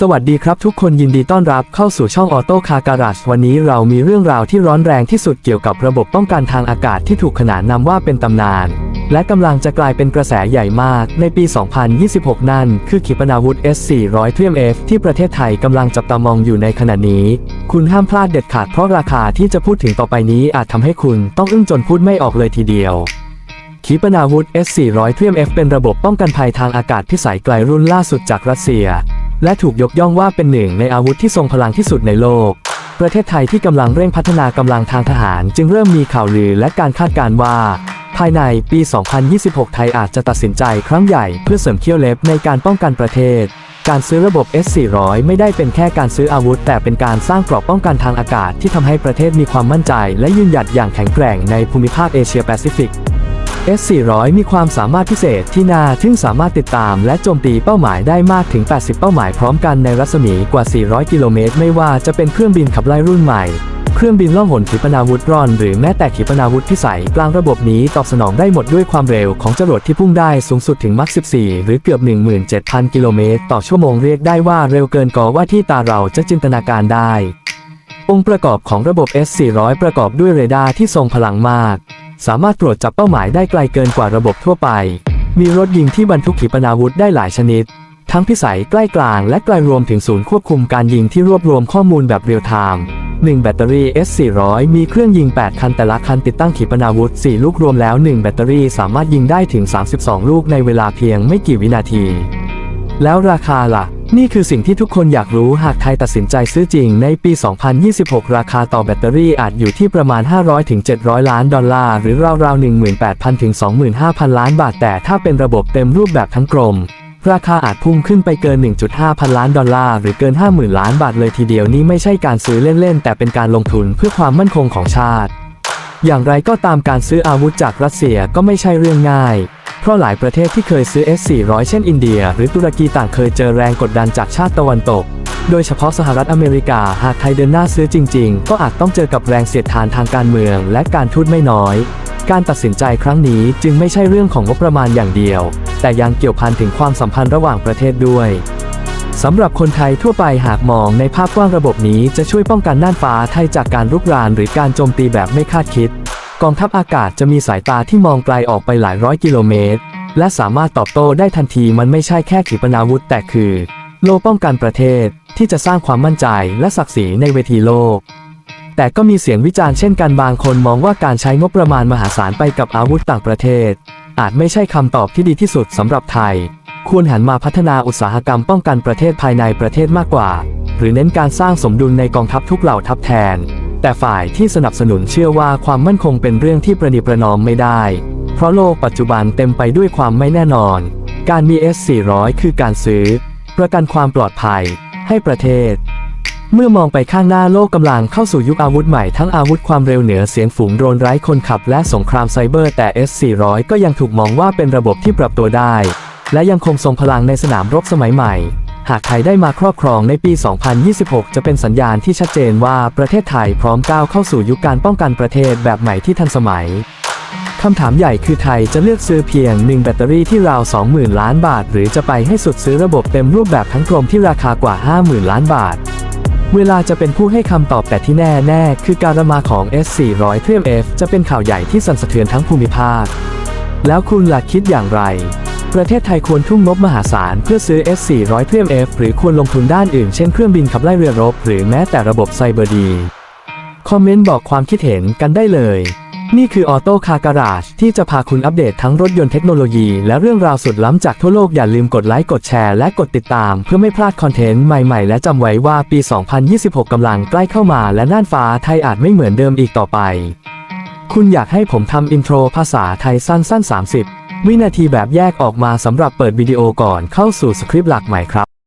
สวัสดีครับทุกคนยินดีต้อนรับเข้าสู่ช่องออโต้คาการาชวันนี้เรามีเรื่องราวที่ร้อนแรงที่สุดเกี่ยวกับระบบป้องกันทางอากาศที่ถูกขนานนามว่าเป็นตำนาน และกำลังจะกลายเป็นกระแสใหญ่มากในปี 2026 นั่น คือขีปนาวุธ S-400 เทียม F ที่ประเทศไทยกำลังจับตามองอยู่ในขณะนี้ คุณห้ามพลาดเด็ดขาดเพราะราคาที่จะพูดถึงต่อไปนี้อาจทำให้คุณต้องอึ้งจนพูดไม่ออกเลยทีเดียวขีปนาวุธ S-400 เทียม F เป็นระบบป้องกันภัยทางอากาศพิสัยไกลรุ่นล่าสุดจากรัสเซีย และถูกยกย่องว่าเป็นหนึ่งในอาวุธที่ทรงพลังที่สุดในโลก ประเทศไทยที่กำลังเร่งพัฒนากำลังทางทหาร จึงเริ่มมีข่าวลือและการคาดการณ์ว่า ภายในปี 2026 ไทยอาจจะตัดสินใจครั้งใหญ่เพื่อเสริมเขี้ยวเล็บในการป้องกันประเทศ การซื้อระบบ S-400 ไม่ได้เป็นแค่การซื้ออาวุธ แต่เป็นการสร้างเกราะป้องกันทางอากาศที่ทำให้ประเทศมีความมั่นใจ และยืนหยัดอย่างแข็งแกร่งในภูมิภาคเอเชียแปซิฟิก S400 มีความสามารถพิเศษที่น่าทึ่งสามารถติดตามและโจมตีเป้าหมายได้มากถึง 80 เป้าหมายพร้อมกันในรัศมีกว่า 400 กิโลเมตร ไม่ว่าจะเป็นเครื่องบินขับไล่รุ่นใหม่ เครื่องบินล่องหนขีปนาวุธร่อน หรือแม้แต่ขีปนาวุธพิสัยกลางระบบนี้ตอบสนองได้หมดด้วยความเร็วของจรวดที่พุ่งได้สูงสุดถึงมัก14 หรือเกือบ 17,000 กิโลเมตร ต่อชั่วโมงเรียกได้ว่าเร็วเกินกว่าที่ตาเราจะจินตนาการได้ องค์ประกอบของระบบ S400 ประกอบด้วยเรดาร์ที่ทรงพลังมาก สามารถตรวจจับเป้าหมายได้ไกลเกินกว่าระบบทั่วไป มีรถยิงที่บรรทุกขีปนาวุธได้หลายชนิด ทั้งพิสัยใกล้กลางและไกลรวมถึงศูนย์ควบคุมการยิงที่รวบรวมข้อมูลแบบเรียลไทม์1แบตเตอรี่ S400 มีเครื่องยิง 8 คันแต่ละคันติดตั้งขีปนาวุธ 4 ลูกรวมแล้ว 1 แบตเตอรี่สามารถยิงได้ถึง 32 ลูกในเวลาเพียงไม่กี่วินาที แล้วราคาล่ะ นี่คือสิ่งที่ทุกคนอยากรู้หากไทยตัดสินใจซื้อจริงในปี 2026 ราคาต่อแบตเตอรี่อาจอยู่ที่ประมาณ 500-700 ล้านดอลลาร์ หรือราวๆ 18,000ถึง25,000 ล้านบาท แต่ถ้าเป็นระบบเต็มรูปแบบทั้งกลมราคาอาจพุ่งขึ้นไปเกิน 1.5 พันล้านดอลลาร์ หรือเกิน 50,000 ล้านบาทเลยทีเดียวนี่ไม่ใช่การซื้อเล่น ๆ แต่เป็นการลงทุนเพื่อความมั่นคงของชาติ อย่างไรก็ตามการซื้ออาวุธจากรัสเซียก็ไม่ใช่เรื่องง่าย ราะหลายประเทศที่เคยซื้อ S-400 เช่นอินเดีย หรือตุรกีต่างเคยเจอแรงกดดันจากชาติตะวันตก โดยเฉพาะสหรัฐอเมริกาหากไทยเดินหน้าซื้อจริง ๆ ก็อาจต้องเจอกับแรงเสียดทานทางการเมืองและการทูตไม่น้อย การตัดสินใจครั้งนี้จึงไม่ใช่เรื่องของงบประมาณอย่างเดียว แต่ยังเกี่ยวพันถึงความสัมพันธ์ระหว่างประเทศด้วยสำหรับคนไทยทั่วไปหากมองในภาพกว้างระบบนี้จะช่วยป้องกันน่านฟ้าไทยจากการรุกรานหรือการโจมตีแบบไม่คาดคิด กองทัพอากาศจะมีสายตาที่มองไกลออกไปหลายร้อยกิโลเมตร และสามารถตอบโต้ได้ทันทีมันไม่ใช่แค่ขีปนาวุธแต่คือ โลป้องกันประเทศที่จะสร้างความมั่นใจและศักดิ์ศรีในเวทีโลก แต่ก็มีเสียงวิจารณ์เช่นกันบางคนมองว่าการใช้งบประมาณมหาศาลไปกับอาวุธต่างประเทศ อาจไม่ใช่คำตอบที่ดีที่สุดสำหรับไทย ควรหันมาพัฒนาอุตสาหกรรมป้องกันประเทศภายในประเทศมากกว่า หรือเน้นการสร้างสมดุลในกองทัพทุกเหล่าทัพแทน แต่ฝ่ายที่สนับสนุนเชื่อว่าความมั่นคงเป็นเรื่องที่ประนีประนอมไม่ได้ เพราะโลกปัจจุบันเต็มไปด้วยความไม่แน่นอน การมี S400 คือการซื้อ ประกันความปลอดภัย ให้ประเทศ เมื่อมองไปข้างหน้าโลกกำลังเข้าสู่ยุคอาวุธใหม่ทั้งอาวุธความเร็วเหนือเสียงฝูงโดรนไร้คนขับและสงครามไซเบอร์แต่ S400 ก็ยังถูกมองว่าเป็นระบบที่ปรับตัวได้ และยังคงทรงพลังในสนามรบสมัยใหม่ หากไทยได้มาครอบครองในปี 2026 จะเป็นสัญญาณที่ชัดเจนว่าประเทศไทยพร้อมก้าวเข้าสู่ยุคการป้องกันประเทศแบบใหม่ที่ทันสมัยคำถามใหญ่คือไทยจะเลือกซื้อเพียง 1 แบตเตอรี่ที่ราว 20,000 ล้านบาท หรือจะไปให้สุดซื้อระบบเต็มรูปแบบทั้งกรมที่ราคากว่า 50,000 ล้านบาท เวลาจะเป็นผู้ให้คำตอบแต่ที่แน่แน่คือการมาของ S400 เทียม F จะเป็นข่าวใหญ่ที่สั่นสะเทือนทั้งภูมิภาค แล้วคุณล่ะคิดอย่างไร ประเทศไทยควรทุ่มงบมหาศาลเพื่อซื้อ S400 เทียม F หรือควรลงทุนด้านอื่นเช่นเครื่องบินขับไล่เรือรบ หรือแม้แต่ระบบไซเบอร์ดี คอมเมนต์บอกความคิดเห็นกันได้เลย นี่คือออโต้คาการาชที่จะพาคุณอัปเดตทั้งรถยนต์เทคโนโลยี และเรื่องราวสุดล้ำจากทั่วโลกอย่าลืมกดไลค์กดแชร์และกดติดตาม เพื่อไม่พลาดคอนเทนต์ใหม่ๆ และจำไว้ว่าปี 2026กำลังใกล้เข้ามา และน่านฟ้าไทยอาจไม่เหมือนเดิมอีกต่อไป คุณอยากให้ผมทำอินโทรภาษาไทยสั้นๆ30 วินาทีแบบแยกออกมาสำหรับเปิดวิดีโอก่อนเข้าสู่สคริปต์หลักใหม่ครับ